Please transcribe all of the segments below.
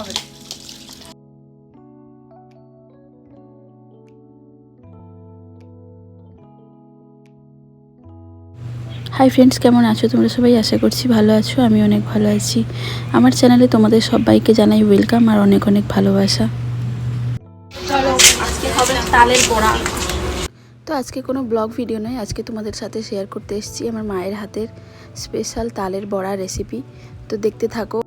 হবে hi friends কেমন আছো? তোমরা সবাই আশা করছি ভালো আছো আমি অনেক ভালো আছি। আমার চ্যানেলে তোমাদের সবাইকে জানাই ওয়েলকাম আর অনেক অনেক ভালোবাসা। চলো আজকে হবে তালের বড়া। তো আজকে কোনো ব্লগ ভিডিও নয় আজকে তোমাদের সাথে শেয়ার করতে এসেছি আমার মায়ের হাতের স্পেশাল তালের বড়া রেসিপি তো দেখতে থাকো।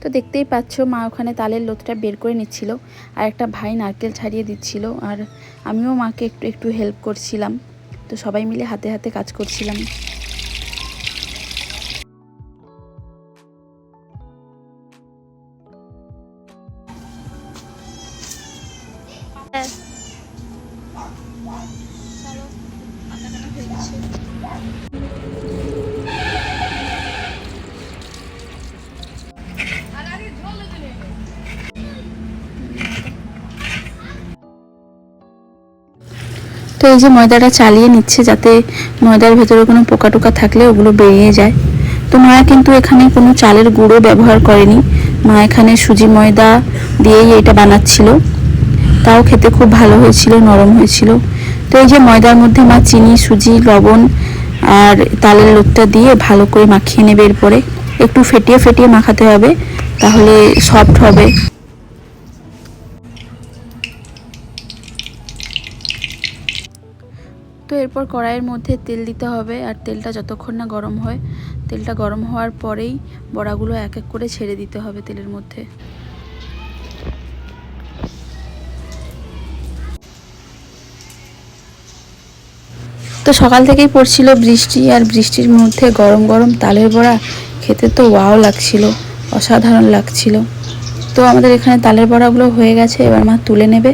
তো দেখতেই পাচ্ছ, মা ওখানে তালের লোতটা বের করে নিচ্ছিল আর একটা ভাই নারকেল ছাড়িয়ে দিচ্ছিল আর আমিও মাকে একটু একটু হেল্প করছিলাম। তো সবাই মিলে হাতে হাতে কাজ করছিলাম। তো এই যে ময়দাটা চালিয়ে নিচ্ছে যাতে ময়দার ভেতরে কোনো পোকা টোকা থাকলে ওগুলো বেরিয়ে যায়। তো মা কিন্তু এখানে কোনো চালের গুঁড়ো ব্যবহার করেনি। মা এখানে সুজি ময়দা দিয়েই এটা বানাচ্ছিল। তাও খেতে খুব ভালো হয়েছিল, নরম হয়েছিল। তো এই যে ময়দার মধ্যে মা চিনি, সুজি, লবণ আর তালের লোটটা দিয়ে ভালো করে মাখিয়ে নেবে এরপরে। একটু ফেটিয়ে ফেটিয়ে মাখাতে হবে, তাহলে সফট হবে। তো এরপর কড়াইয়ের মধ্যে তেল দিতে হবে আর তেলটা যতক্ষণ না গরম হয়, তেলটা গরম হওয়ার পরেই বড়াগুলো এক এক করে ছেড়ে দিতে হবে তেলের মধ্যে। তো সকাল থেকেই পড়ছিল বৃষ্টি আর বৃষ্টির মধ্যে গরম গরম তালের বড়া খেতে তো ওয়াও লাগছিল, অসাধারণ লাগছিল। তো আমাদের এখানে তালের বড়াগুলো হয়ে গেছে, এবার মা তুলে নেবে।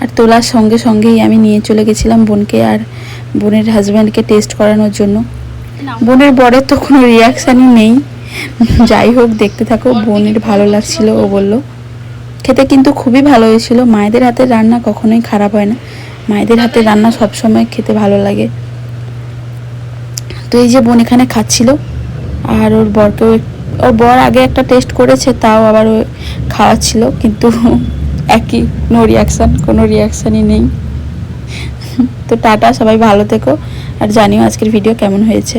আর তোলার সঙ্গে সঙ্গেই আমি নিয়ে চলে গেছিলাম বোনকে আর বোনের হাজব্যান্ডকে টেস্ট করানোর জন্য। বোনের বরের তো কোনো রিয়াকশানই নেই। যাই হোক, দেখতে থাকো, বোনের ভালো লাগছিল, ও বলল। খেতে কিন্তু খুবই ভালো হয়েছিল। মায়েদের হাতের রান্না কখনোই খারাপ হয় না। মায়েদের হাতের রান্না সবসময় খেতে ভালো লাগে। তো এই যে বোন এখানে খাচ্ছিল, আর ওর বরকেও ওর বর আগে একটা টেস্ট করেছে, তাও আবার ও খাওয়াচ্ছিল, কিন্তু একই নো রিয়াকশান কোনো রিয়াকশানই নেই। তো টাটা সবাই ভালো থেকো। আর জানিও আজকের ভিডিও কেমন হয়েছে।